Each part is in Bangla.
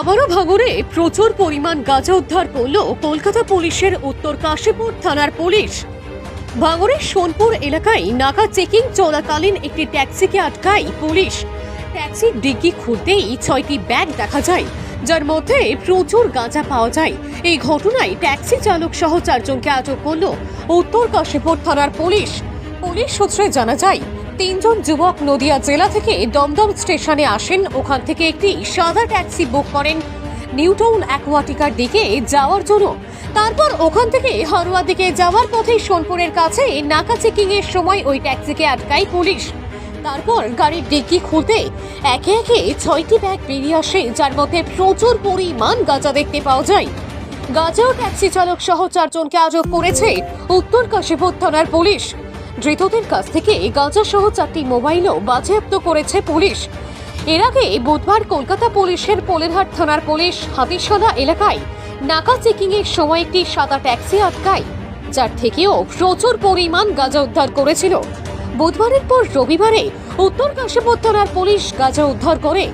আবারও ভাঙরে প্রচুর পরিমাণ গাঁজা উদ্ধার করল কলকাতা পুলিশের উত্তর কাশীপুর থানার পুলিশ। ভাঙরের সোনপুর এলাকায় নাকা চেকিং চলাকালীন একটি ট্যাক্সিকে আটকায় পুলিশ। ট্যাক্সির ডিগ্গি খুলতেই ছয়টি ব্যাগ দেখা যায়, যার মধ্যে প্রচুর গাঁজা পাওয়া যায়। এই ঘটনায় ট্যাক্সি চালক সহ চারজনকে আটক করল উত্তর কাশীপুর থানার পুলিশ। পুলিশ সূত্রে জানা যায় তিনজন যুবক নদিয়া জেলা থেকে দমদম স্টেশনে আসেন। ওখান থেকে একটি সাদা ট্যাক্সি বুক করেন। নিউটাউন অ্যাকোয়াটিকার দিকে যাওয়ার জন্য। তারপর ওখান থেকে হারোয়া দিকে যাওয়ার পথে সোনপুরের কাছে নাকা চেকিং এর সময় ওই ট্যাক্সিকে আটকায় পুলিশ। তারপর গাড়ির ডিগ্গি খুলতে একে একে ছয়টি ব্যাগ বেরিয়ে আসে, যার মধ্যে প্রচুর পরিমাণ গাঁজা দেখতে পাওয়া যায়। গাঁজা ও ট্যাক্সি চালক সহ চারজনকে আটক করেছে উত্তর কাশীপুর থানার পুলিশ। ধৃতদের কাছ থেকে গাঁজা সহ চারটি মোবাইলও বাজেয়াপ্ত করেছে পুলিশ। এর আগে বুধবার কলকাতা পুলিশের পোলেরহাট থানার পুলিশ হাতিশালা এলাকায় নাকা চেকিং এর সময় একটি সাদা ট্যাক্সি আটকায়, যার থেকেও প্রচুর পরিমাণ গাঁজা উদ্ধার করেছিল। বুধবারের পর রবিবারে উত্তর কাশীপুর থানার পুলিশ গাঁজা উদ্ধার করে।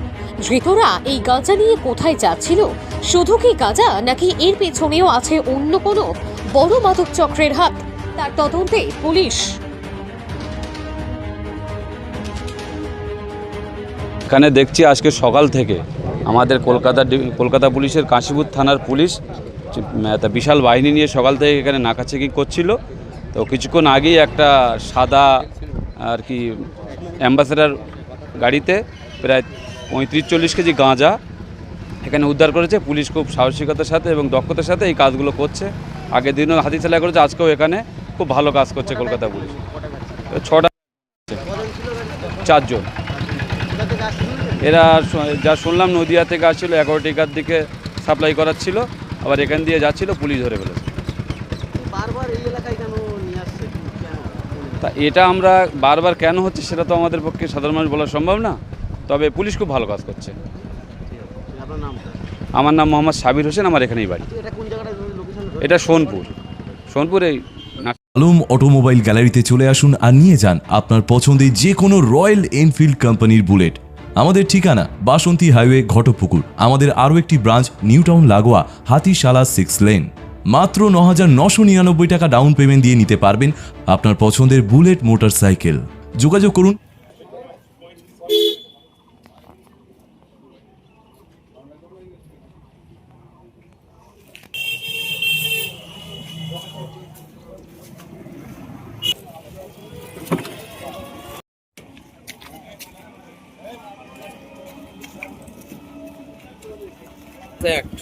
ধৃতরা এই গাঁজা নিয়ে কোথায় যাচ্ছিল, শুধু কি গাঁজা, নাকি এর পেছনেও আছে অন্য কোনো বড় মাদক চক্রের হাত? তার তদন্তে পুলিশ এখানে দেখছি আজকে সকাল থেকে আমাদের কলকাতা কলকাতা পুলিশের কাশীপুর থানার পুলিশ বিশাল বাহিনী নিয়ে সকাল থেকে এখানে নাকা চেকিং করছিল। তো কিছুক্ষণ আগেই একটা সাদা, আর কি, অ্যাম্বাসেডার গাড়িতে প্রায় পঁয়ত্রিশ চল্লিশ কেজি গাঁজা এখানে উদ্ধার করেছে। পুলিশ খুব সাহসিকতার সাথে এবং দক্ষতার সাথে এই কাজগুলো করছে। আগের দিনও হাতি চালা করেছে, আজকেও এখানে খুব ভালো কাজ করছে কলকাতা পুলিশ। ছটা চারজন। এরা যা শুনলাম নদিয়া থেকে আসছিল এগারোটিকার দিকে সাপ্লাই করার ছিল আবার এখান দিয়ে যাচ্ছিল পুলিশ ধরে ফেলেছে। বারবার এই এলাকায় কেন নিয়ে আসছে? কেন তা এটা আমরা বারবার কেন হচ্ছে সেটা তো আমাদের পক্ষে সাধারণ মানুষ বলা সম্ভব না তবে পুলিশ খুব ভালো কাজ করছে। আমার নাম মোহাম্মদ সাবির হোসেন আমার এখানেই বাড়ি। এটা কোন জায়গাটা সোনপুর। সোনপুর এই না আলম অটোমোবাইল গ্যালারিতে চলে আসুন আর নিয়ে যান আপনার পছন্দের যে কোনো রয়্যাল এনফিল্ড কোম্পানির বুলেট। আমাদের ঠিকানা বাসন্তী হাইওয়ে ঘটপুকুর। আমাদের আরও একটি ব্রাঞ্চ, নিউটাউন, লাগোয়া, হাতিশালা সিক্স লেন। মাত্র ন হাজার নশো নিরানব্বই টাকা ডাউন পেমেন্ট দিয়ে নিতে পারবেন আপনার পছন্দের বুলেট মোটর সাইকেল যোগাযোগ করুন। এক্সাক্ট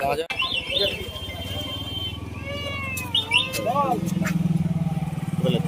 গাজা বলে।